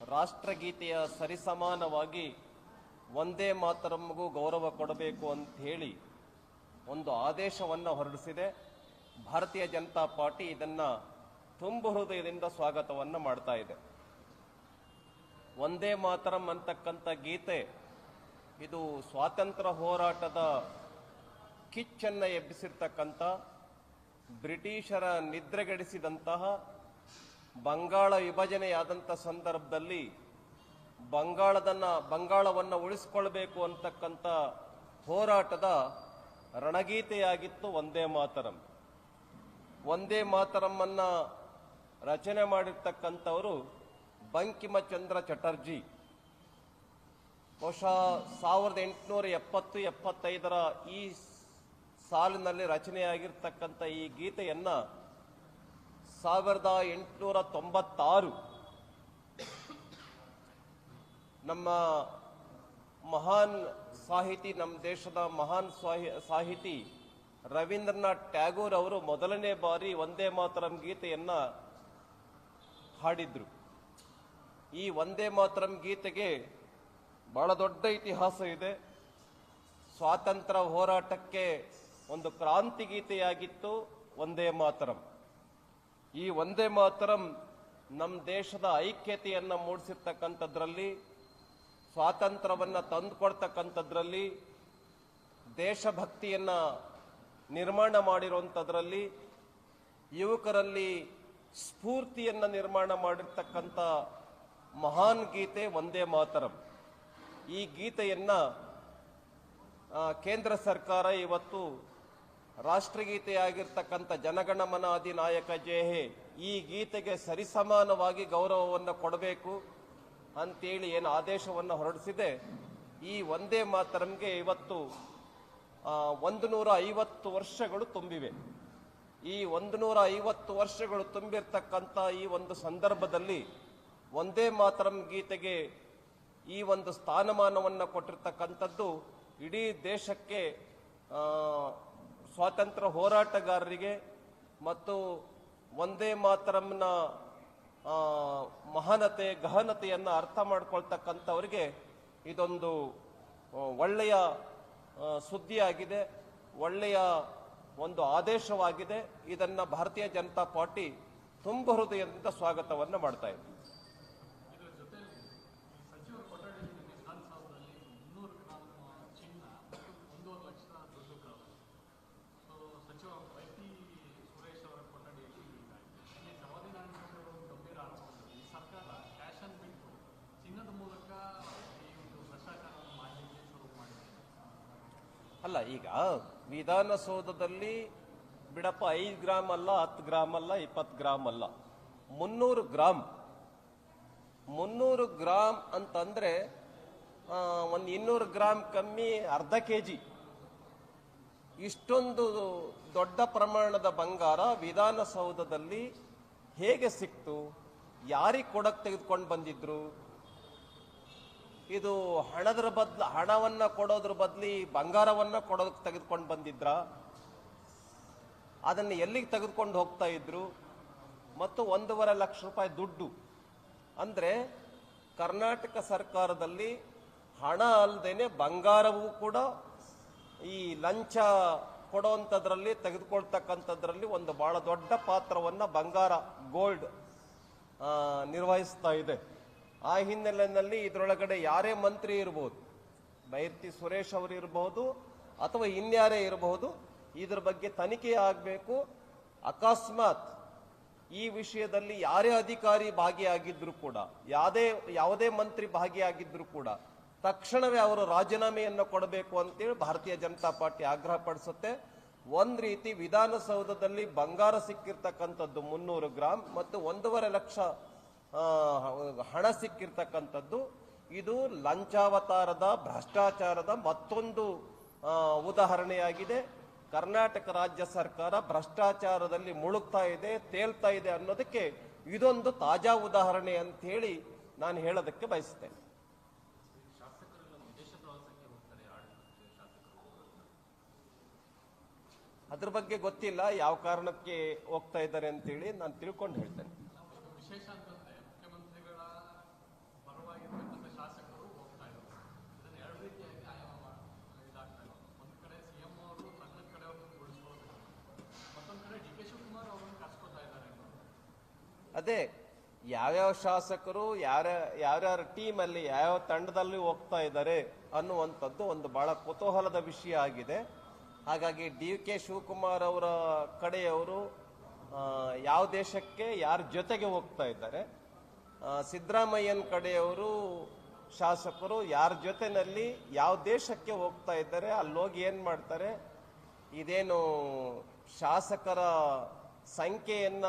ರಾಷ್ಟ್ರಗೀತೆಯ ಸರಿಸಮಾನವಾಗಿ ಒಂದೇ ಮಾತರಮ್ಗೂ ಗೌರವ ಕೊಡಬೇಕು ಅಂತ ಹೇಳಿ ಒಂದು ಆದೇಶವನ್ನು ಹೊರಡಿಸಿದೆ. ಭಾರತೀಯ ಜನತಾ ಪಾರ್ಟಿ ಇದನ್ನು ತುಂಬು ಹೃದಯದಿಂದ ಸ್ವಾಗತವನ್ನು ಮಾಡ್ತಾ ಇದೆ. ಒಂದೇ ಮಾತರಂ ಅಂತಕ್ಕಂಥ ಗೀತೆ, ಇದು ಸ್ವಾತಂತ್ರ್ಯ ಹೋರಾಟದ ಕಿಚ್ಚನ್ನು ಎಬ್ಬಿಸಿರ್ತಕ್ಕಂಥ ಬ್ರಿಟಿಷರ ನಿದ್ರೆಗೆಡಿಸಿದಂತಹ ಬಂಗಾಳ ವಿಭಜನೆಯಾದಂಥ ಸಂದರ್ಭದಲ್ಲಿ ಬಂಗಾಳದನ್ನ, ಬಂಗಾಳವನ್ನು ಉಳಿಸ್ಕೊಳ್ಬೇಕು ಅಂತಕ್ಕಂಥ ಹೋರಾಟದ ರಣಗೀತೆಯಾಗಿತ್ತು ಒಂದೇ ಮಾತರಂ. ಒಂದೇ ಮಾತರಮ್ಮನ್ನ ರಚನೆ ಮಾಡಿರ್ತಕ್ಕಂಥವರು ಬಂಕಿಮಚಂದ್ರ ಚಟರ್ಜಿ. ಬಹುಶಃ ಸಾವಿರದ ಎಂಟುನೂರ ಎಪ್ಪತ್ತು, ಎಪ್ಪತ್ತೈದರ ಈ ಸಾಲಿನಲ್ಲಿ ರಚನೆಯಾಗಿರ್ತಕ್ಕಂಥ ಈ ಗೀತೆಯನ್ನ ಸಾವಿರದ ಎಂಟುನೂರ ತೊಂಬತ್ತಾರು. ನಮ್ಮ ಮಹಾನ್ ಸಾಹಿತಿ, ನಮ್ಮ ದೇಶದ ಮಹಾನ್ ಸಾಹಿ ಸಾಹಿತಿ ರವೀಂದ್ರನಾಥ್ ಟ್ಯಾಗೋರ್ ಅವರು ಮೊದಲನೇ ಬಾರಿ ಒಂದೇ ಮಾತರಂ ಗೀತೆಯನ್ನ ಹಾಡಿದ್ರು. ಈ ಒಂದೇ ಮಾತರಂ ಗೀತೆಗೆ ಬಹಳ ದೊಡ್ಡ ಇತಿಹಾಸ ಇದೆ. ಸ್ವಾತಂತ್ರ್ಯ ಹೋರಾಟಕ್ಕೆ ಒಂದು ಕ್ರಾಂತಿ ಗೀತೆಯಾಗಿತ್ತು ಒಂದೇ ಮಾತರಂ. ಈ ಒಂದೇ ಮಾತರಂ ನಮ್ಮ ದೇಶದ ಐಕ್ಯತೆಯನ್ನು ಮೂಡಿಸಿರ್ತಕ್ಕಂಥದ್ರಲ್ಲಿ, ಸ್ವಾತಂತ್ರ್ಯವನ್ನು ತಂದುಕೊಡ್ತಕ್ಕಂಥದ್ರಲ್ಲಿ, ದೇಶಭಕ್ತಿಯನ್ನು ನಿರ್ಮಾಣ ಮಾಡಿರುವಂಥದ್ರಲ್ಲಿ ಯುವಕರಲ್ಲಿ ಸ್ಫೂರ್ತಿಯನ್ನು ನಿರ್ಮಾಣ ಮಾಡಿರ್ತಕ್ಕಂಥ ಮಹಾನ್ ಗೀತೆ ಒಂದೇ ಮಾತರಂ. ಈ ಗೀತೆಯನ್ನು ಕೇಂದ್ರ ಸರ್ಕಾರ ಇವತ್ತು ರಾಷ್ಟ್ರಗೀತೆಯಾಗಿರ್ತಕ್ಕಂಥ ಜನಗಣಮನ ಅಧಿನಾಯಕ ಜೇಹೆ ಈ ಗೀತೆಗೆ ಸರಿಸಮಾನವಾಗಿ ಗೌರವವನ್ನು ಕೊಡಬೇಕು ಅಂತೇಳಿ ಏನು ಆದೇಶವನ್ನು ಹೊರಡಿಸಿದೆ. ಈ ಒಂದೇ ಮಾತರಂಗೆ ಇವತ್ತು ಒಂದು ನೂರ ಐವತ್ತು ವರ್ಷಗಳು ತುಂಬಿವೆ. ಈ ಒಂದು ನೂರ ಐವತ್ತು ವರ್ಷಗಳು ತುಂಬಿರ್ತಕ್ಕಂಥ ಈ ಒಂದು ಸಂದರ್ಭದಲ್ಲಿ ಒಂದೇ ಮಾತರಂ ಗೀತೆಗೆ ಈ ಒಂದು ಸ್ಥಾನಮಾನವನ್ನು ಕೊಟ್ಟಿರ್ತಕ್ಕಂಥದ್ದು ಇಡೀ ದೇಶಕ್ಕೆ ಸ್ವಾತಂತ್ರ್ಯ ಹೋರಾಟಗಾರರಿಗೆ ಮತ್ತು ಒಂದೇ ಮಾತರಂನ ಮಹಾನತೆ, ಗಹನತೆಯನ್ನು ಅರ್ಥ ಮಾಡ್ಕೊಳ್ತಕ್ಕಂಥವ್ರಿಗೆ ಇದೊಂದು ಒಳ್ಳೆಯ ಸುದ್ದಿಯಾಗಿದೆ, ಒಳ್ಳೆಯ ಒಂದು ಆದೇಶವಾಗಿದೆ. ಇದನ್ನು ಭಾರತೀಯ ಜನತಾ ಪಾರ್ಟಿ ತುಂಬ ಹೃದಯದಿಂದ ಸ್ವಾಗತವನ್ನು ಮಾಡ್ತಾ ಇದರ ಜೊತೆ ಸಚಿವರ ಕೊಠಡಿಯಲ್ಲಿ ವಿಧಾನಸೌಧದಲ್ಲಿ ಮುನ್ನೂರು ಗ್ರಾಂ ಚಿನ್ನ ಮತ್ತು ಒಂದೂವರೆ ಲಕ್ಷ ದುಡ್ಡು ಕಳೆದು ಸೊ ಸಚಿವ ವೈ ಟಿ ಸುರೇಶ್ ಅವರ ಕೊಠಡಿಯಲ್ಲಿ ಹೀಗಾಗಿದೆ ಇಲ್ಲಿ ಸಂವಿಧಾನಗಳು ಗಂಭೀರ ಆರೋಪಗಳು ಈ ಸರ್ಕಾರ ಕ್ಯಾಶ್ ಅನ್ನು ಬಿಟ್ಟು ಚಿನ್ನದ ಮೂಲಕ ಈ ಒಂದು ಭ್ರಷ್ಟಾಚಾರವನ್ನು ಮಾಡಲಿಕ್ಕೆ ಶುರು ಮಾಡಿದೆ ಅಲ್ಲ, ಈಗ ವಿಧಾನಸೌಧದಲ್ಲಿ ಬಿಡಪ್ಪ ಐದು ಗ್ರಾಮ್ ಅಲ್ಲ, ಹತ್ತು ಗ್ರಾಮ್ ಅಲ್ಲ, ಇಪ್ಪತ್ತು ಗ್ರಾಮ್ ಅಲ್ಲ. ಮುನ್ನೂರು ಗ್ರಾಮ್. ಮುನ್ನೂರು ಗ್ರಾಮ್ ಅಂತಂದ್ರೆ ಒಂದು ಇನ್ನೂರು ಗ್ರಾಮ್ ಕಮ್ಮಿ ಅರ್ಧ ಕೆ ಜಿ ಇಷ್ಟೊಂದು ದೊಡ್ಡ ಪ್ರಮಾಣದ ಬಂಗಾರ ವಿಧಾನಸೌಧದಲ್ಲಿ ಹೇಗೆ ಸಿಕ್ತು? ಯಾರಿಗೆ ಕೊಡಕ್ ತೆಗೆದುಕೊಂಡು ಬಂದಿದ್ರು? ಇದು ಹಣದ್ರ ಬದ್ಲ, ಹಣವನ್ನ ಕೊಡೋದ್ರ ಬದ್ಲಿ ಬಂಗಾರವನ್ನ ಕೊಡೋದಕ್ಕೆ ತೆಗೆದುಕೊಂಡು ಬಂದಿದ್ರ. ಅದನ್ನು ಎಲ್ಲಿಗೆ ತೆಗೆದುಕೊಂಡು ಹೋಗ್ತಾ ಇದ್ರು? ಮತ್ತು ಒಂದೂವರೆ ಲಕ್ಷ ರೂಪಾಯಿ ದುಡ್ಡು. ಅಂದ್ರೆ ಕರ್ನಾಟಕ ಸರ್ಕಾರದಲ್ಲಿ ಹಣ ಅಲ್ಲದೇನೆ ಬಂಗಾರವೂ ಕೂಡ ಈ ಲಂಚ ಕೊಡುವಂಥದ್ರಲ್ಲಿ ತೆಗೆದುಕೊಳ್ತಕ್ಕಂಥದ್ರಲ್ಲಿ ಒಂದು ಬಹಳ ದೊಡ್ಡ ಪಾತ್ರವನ್ನ ಬಂಗಾರ ಗೋಲ್ಡ್ ನಿರ್ವಹಿಸ್ತಾ ಇದೆ. ಆ ಹಿನ್ನೆಲೆಯಲ್ಲಿ ಇದರೊಳಗಡೆ ಯಾರೇ ಮಂತ್ರಿ ಇರಬಹುದು ಬೈರ್ತಿ ಸುರೇಶ್ ಅವರು ಇರಬಹುದು ಅಥವಾ ಇನ್ಯಾರೇ ಇರಬಹುದು ಇದರ ಬಗ್ಗೆ ತನಿಖೆ ಆಗಬೇಕು. ಅಕಸ್ಮಾತ್ ಈ ವಿಷಯದಲ್ಲಿ ಯಾರೇ ಅಧಿಕಾರಿ ಭಾಗಿಯಾಗಿದ್ರು ಕೂಡ, ಯಾವುದೇ ಯಾವುದೇ ಮಂತ್ರಿ ಭಾಗಿಯಾಗಿದ್ರು ಕೂಡ ತಕ್ಷಣವೇ ಅವರು ರಾಜೀನಾಮೆಯನ್ನು ಕೊಡಬೇಕು ಅಂತೇಳಿ ಭಾರತೀಯ ಜನತಾ ಪಾರ್ಟಿ ಆಗ್ರಹ ಪಡಿಸುತ್ತೆ. ಒಂದ್ ರೀತಿ ವಿಧಾನಸೌಧದಲ್ಲಿ ಬಂಗಾರ ಸಿಕ್ಕಿರ್ತಕ್ಕಂಥದ್ದು ಮುನ್ನೂರು ಗ್ರಾಮ್ ಮತ್ತು ಒಂದೂವರೆ ಲಕ್ಷ ಹಣ ಸಿಕ್ಕಿರ್ತಕ್ಕಂಥದ್ದು, ಇದು ಲಂಚಾವತಾರದ, ಭ್ರಷ್ಟಾಚಾರದ ಮತ್ತೊಂದು ಉದಾಹರಣೆಯಾಗಿದೆ. ಕರ್ನಾಟಕ ರಾಜ್ಯ ಸರ್ಕಾರ ಭ್ರಷ್ಟಾಚಾರದಲ್ಲಿ ಮುಳುಗ್ತಾ ಇದೆ, ತೇಲ್ತಾ ಇದೆ ಅನ್ನೋದಕ್ಕೆ ಇದೊಂದು ತಾಜಾ ಉದಾಹರಣೆ ಅಂತ ಹೇಳಿ ನಾನು ಹೇಳೋದಕ್ಕೆ ಬಯಸ್ತೇನೆ. ಅದ್ರ ಬಗ್ಗೆ ಗೊತ್ತಿಲ್ಲ, ಯಾವ ಕಾರಣಕ್ಕೆ ಹೋಗ್ತಾ ಇದ್ದಾರೆ ಅಂತೇಳಿ ನಾನು ತಿಳ್ಕೊಂಡು ಹೇಳ್ತೇನೆ. ಅದೇ ಯಾವ್ಯಾವ ಶಾಸಕರು, ಯಾರ, ಯಾರ್ಯಾರ ಅಲ್ಲಿ, ಯಾವ್ಯಾವ ತಂಡದಲ್ಲಿ ಹೋಗ್ತಾ ಇದ್ದಾರೆ ಅನ್ನುವಂಥದ್ದು ಒಂದು ಬಹಳ ಕುತೂಹಲದ ವಿಷಯ ಆಗಿದೆ. ಹಾಗಾಗಿ ಡಿ ಕೆ ಶಿವಕುಮಾರ್ ಅವರ ಕಡೆಯವರು ಯಾವ ದೇಶಕ್ಕೆ, ಯಾರ ಜೊತೆಗೆ ಹೋಗ್ತಾ ಇದ್ದಾರೆ. ಸಿದ್ದರಾಮಯ್ಯನ ಕಡೆಯವರು ಶಾಸಕರು ಯಾರ ಜೊತೆನಲ್ಲಿ, ಯಾವ ದೇಶಕ್ಕೆ ಹೋಗ್ತಾ ಇದ್ದಾರೆ ಅಲ್ಲಿ ಹೋಗಿ ಏನ್ ಮಾಡ್ತಾರೆ? ಇದೇನು ಶಾಸಕರ ಸಂಖ್ಯೆಯನ್ನ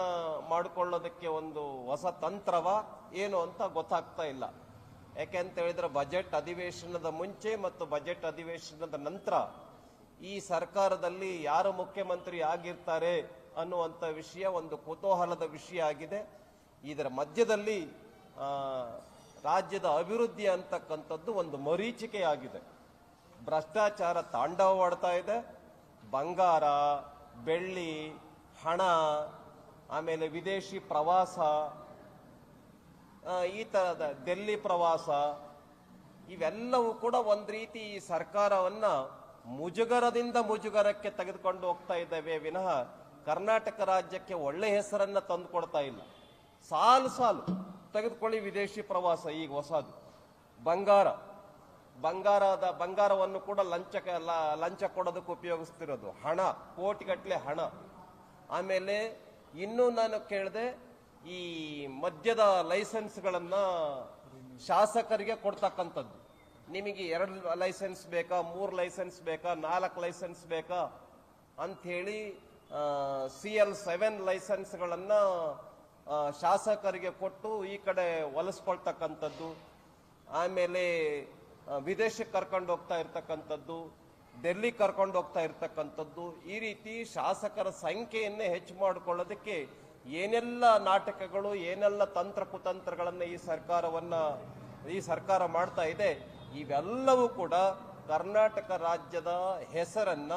ಮಾಡಿಕೊಳ್ಳೋದಕ್ಕೆ ಒಂದು ಹೊಸ ತಂತ್ರವ ಏನು ಅಂತ ಗೊತ್ತಾಗ್ತಾ ಇಲ್ಲ. ಯಾಕೆಂತ ಹೇಳಿದ್ರೆ ಬಜೆಟ್ ಅಧಿವೇಶನದ ಮುಂಚೆ ಮತ್ತು ಬಜೆಟ್ ಅಧಿವೇಶನದ ನಂತರ ಈ ಸರ್ಕಾರದಲ್ಲಿ ಯಾರು ಮುಖ್ಯಮಂತ್ರಿ ಆಗಿರ್ತಾರೆ ಅನ್ನುವಂಥ ವಿಷಯ ಒಂದು ಕುತೂಹಲದ ವಿಷಯ ಆಗಿದೆ. ಇದರ ಮಧ್ಯದಲ್ಲಿ ರಾಜ್ಯದ ಅಭಿವೃದ್ಧಿ ಅಂತಕ್ಕಂಥದ್ದು ಒಂದು ಮರೀಚಿಕೆಯಾಗಿದೆ ಭ್ರಷ್ಟಾಚಾರ ತಾಂಡವವಾಡ್ತಾ ಇದೆ. ಬಂಗಾರ, ಬೆಳ್ಳಿ ಹಣ, ಆಮೇಲೆ ವಿದೇಶಿ ಪ್ರವಾಸ ಈ ತರದ ಡೆಲ್ಲಿ ಪ್ರವಾಸ, ಇವೆಲ್ಲವೂ ಕೂಡ ಒಂದು ರೀತಿ ಈ ಸರ್ಕಾರವನ್ನ ಮುಜುಗರದಿಂದ ಮುಜುಗರಕ್ಕೆ ತೆಗೆದುಕೊಂಡು ಹೋಗ್ತಾ ಇದ್ದೇವೆ. ವಿನಃ ಕರ್ನಾಟಕ ರಾಜ್ಯಕ್ಕೆ ಒಳ್ಳೆ ಹೆಸರನ್ನ ತಂದುಕೊಡ್ತಾ ಇಲ್ಲ. ಸಾಲು ಸಾಲು ತೆಗೆದುಕೊಳ್ಳಿ ವಿದೇಶಿ ಪ್ರವಾಸ ಈಗ ಹೊಸದು. ಬಂಗಾರ, ಬಂಗಾರದ, ಬಂಗಾರವನ್ನು ಕೂಡ ಲಂಚ ಲಂಚ ಕೊಡೋದಕ್ಕೆ ಉಪಯೋಗಿಸ್ತಿರೋದು. ಹಣ, ಕೋಟಿಗಟ್ಟಲೆ ಹಣ. ಆಮೇಲೆ ಇನ್ನೂ ನಾನು ಕೇಳಿದೆ, ಈ ಮದ್ಯದ ಲೈಸೆನ್ಸ್ಗಳನ್ನ ಶಾಸಕರಿಗೆ ಕೊಡ್ತಕ್ಕಂಥದ್ದು. ನಿಮಗೆ ಎರಡು ಲೈಸೆನ್ಸ್ ಬೇಕಾ, ಮೂರು ಲೈಸೆನ್ಸ್ ಬೇಕಾ, ನಾಲ್ಕು ಲೈಸೆನ್ಸ್ ಬೇಕಾ ಅಂಥೇಳಿ ಸಿ ಎಲ್ ಸೆವೆನ್ ಲೈಸೆನ್ಸ್ಗಳನ್ನು ಶಾಸಕರಿಗೆ ಕೊಟ್ಟು ಈ ಕಡೆ ಹೊಲಿಸ್ಕೊಳ್ತಕ್ಕಂಥದ್ದು ಆಮೇಲೆ ವಿದೇಶಕ್ಕೆ ಕರ್ಕೊಂಡು ಹೋಗ್ತಾ ಇರ್ತಕ್ಕಂಥದ್ದು. ಡೆಲ್ಲಿ ಕರ್ಕೊಂಡು ಹೋಗ್ತಾ ಇರ್ತಕ್ಕಂಥದ್ದು, ಈ ರೀತಿ ಶಾಸಕರ ಸಂಖ್ಯೆಯನ್ನೇ ಹೆಚ್ಚು ಮಾಡಿಕೊಳ್ಳೋದಕ್ಕೆ ಏನೆಲ್ಲ ನಾಟಕಗಳು, ಏನೆಲ್ಲ ತಂತ್ರ ಕುತಂತ್ರಗಳನ್ನು ಈ ಸರ್ಕಾರವನ್ನ, ಈ ಸರ್ಕಾರ ಮಾಡ್ತಾ ಇದೆ, ಇವೆಲ್ಲವೂ ಕೂಡ ಕರ್ನಾಟಕ ರಾಜ್ಯದ ಹೆಸರನ್ನ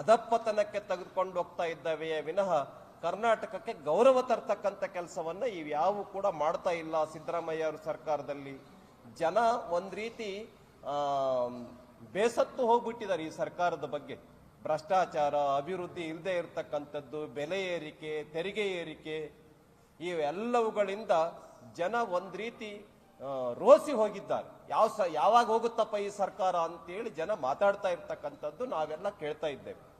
ಅಧಪ್ಪತನಕ್ಕೆ ತೆಗೆದುಕೊಂಡು ಹೋಗ್ತಾ ಇದ್ದಾವೆಯೇ ವಿನಃ ಕರ್ನಾಟಕಕ್ಕೆ ಗೌರವ ತರ್ತಕ್ಕಂಥ ಕೆಲಸವನ್ನ ಇವ್ಯಾವು ಕೂಡ ಮಾಡ್ತಾ ಇಲ್ಲ ಸಿದ್ದರಾಮಯ್ಯ ಅವರ ಸರ್ಕಾರದಲ್ಲಿ. ಜನ ಒಂದು ರೀತಿ ಬೇಸತ್ತು ಹೋಗ್ಬಿಟ್ಟಿದ್ದಾರೆ ಈ ಸರ್ಕಾರದ ಬಗ್ಗೆ. ಭ್ರಷ್ಟಾಚಾರ, ಅಭಿವೃದ್ಧಿ ಇಲ್ಲದೆ ಇರತಕ್ಕಂಥದ್ದು, ಬೆಲೆ ಏರಿಕೆ, ತೆರಿಗೆ ಏರಿಕೆ, ಇವೆಲ್ಲವುಗಳಿಂದ ಜನ ಒಂದ್ ರೀತಿ ರೋಸಿ ಹೋಗಿದ್ದಾರೆ. ಯಾವ ಸ, ಯಾವಾಗ ಹೋಗುತ್ತಪ್ಪ ಈ ಸರ್ಕಾರ ಅಂತೇಳಿ ಜನ ಮಾತಾಡ್ತಾ ಇರ್ತಕ್ಕಂಥದ್ದು ನಾವೆಲ್ಲ ಕೇಳ್ತಾ ಇದ್ದೇವೆ.